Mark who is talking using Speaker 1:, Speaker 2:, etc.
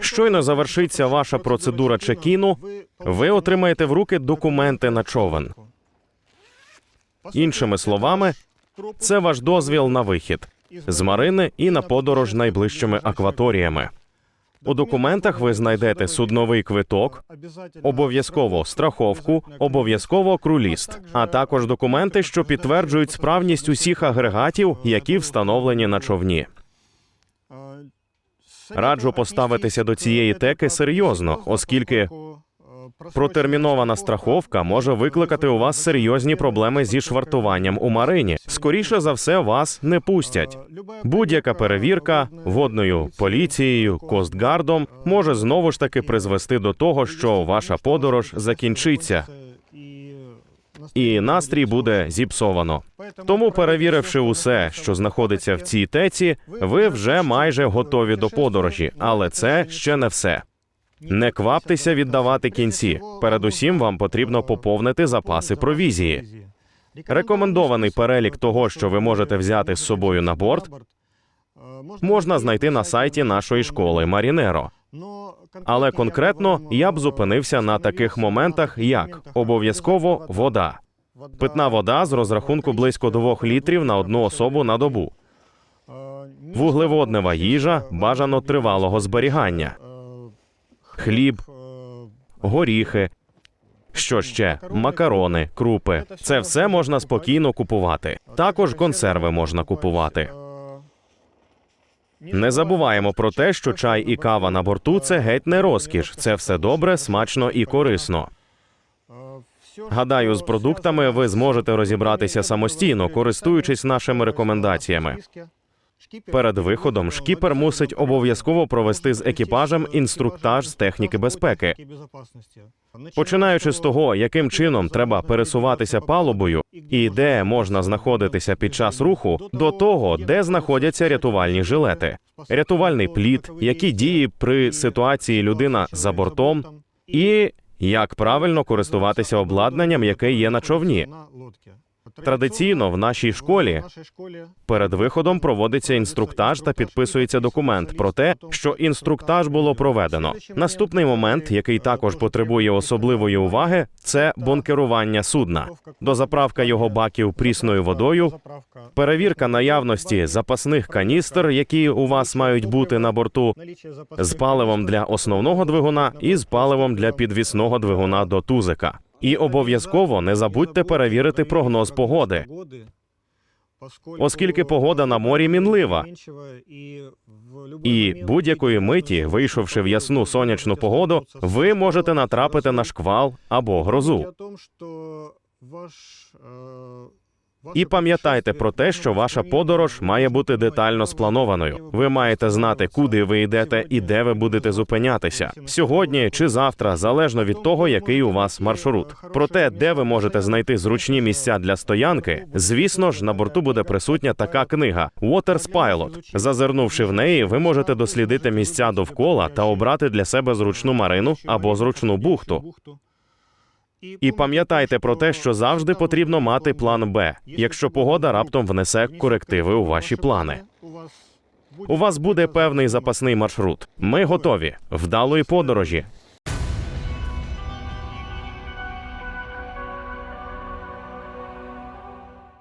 Speaker 1: Щойно завершиться ваша процедура чекіну, ви отримаєте в руки документи на човен. Іншими словами, це ваш дозвіл на вихід з марини і на подорож найближчими акваторіями. У документах ви знайдете судновий квиток, обов'язково страховку, обов'язково круліст, а також документи, що підтверджують справність усіх агрегатів, які встановлені на човні. Раджу поставитися до цієї теки серйозно, оскільки протермінована страховка може викликати у вас серйозні проблеми зі швартуванням у марині. Скоріше за все, вас не пустять. Будь-яка перевірка водною поліцією, костгардом може знову ж таки призвести до того, що ваша подорож закінчиться, і настрій буде зіпсовано. Тому, перевіривши усе, що знаходиться в цій теці, ви вже майже готові до подорожі, але це ще не все. Не кваптеся віддавати кінці. Передусім, вам потрібно поповнити запаси провізії. Рекомендований перелік того, що ви можете взяти з собою на борт, можна знайти на сайті нашої школи Марінеро. Але конкретно я б зупинився на таких моментах, як обов'язково вода. Питна вода з розрахунку близько 2 літрів на одну особу на добу. Вуглеводнева їжа бажано тривалого зберігання, хліб, горіхи. Що ще? Макарони, крупи. Це все можна спокійно купувати. Також консерви можна купувати. Не забуваємо про те, що чай і кава на борту це геть не розкіш. Це все добре, смачно і корисно. Гадаю, з продуктами ви зможете розібратися самостійно, користуючись нашими рекомендаціями. Перед виходом шкіпер мусить обов'язково провести з екіпажем інструктаж з техніки безпеки, починаючи з того, яким чином треба пересуватися палубою і де можна знаходитися під час руху, до того, де знаходяться рятувальні жилети, рятувальний плід, які дії при ситуації людина за бортом, і як правильно користуватися обладнанням, яке є на човні. Традиційно в нашій школі перед виходом проводиться інструктаж та підписується документ про те, що інструктаж було проведено. Наступний момент, який також потребує особливої уваги, це бункерування судна, дозаправка його баків прісною водою, перевірка наявності запасних каністр, які у вас мають бути на борту, з паливом для основного двигуна і з паливом для підвісного двигуна до тузика. І обов'язково не забудьте перевірити прогноз погоди, оскільки погода на морі мінлива. І будь-якої миті, вийшовши в ясну сонячну погоду, ви можете натрапити на шквал або грозу. І пам'ятайте про те, що ваша подорож має бути детально спланованою. Ви маєте знати, куди ви йдете і де ви будете зупинятися сьогодні чи завтра, залежно від того, який у вас маршрут. Про те, де ви можете знайти зручні місця для стоянки, звісно ж, на борту буде присутня така книга Waters Pilot. Зазирнувши в неї, ви можете дослідити місця довкола та обрати для себе зручну марину або зручну бухту. І пам'ятайте про те, що завжди потрібно мати план Б, якщо погода раптом внесе корективи у ваші плани. У вас буде певний запасний маршрут. Ми готові. Вдалої подорожі.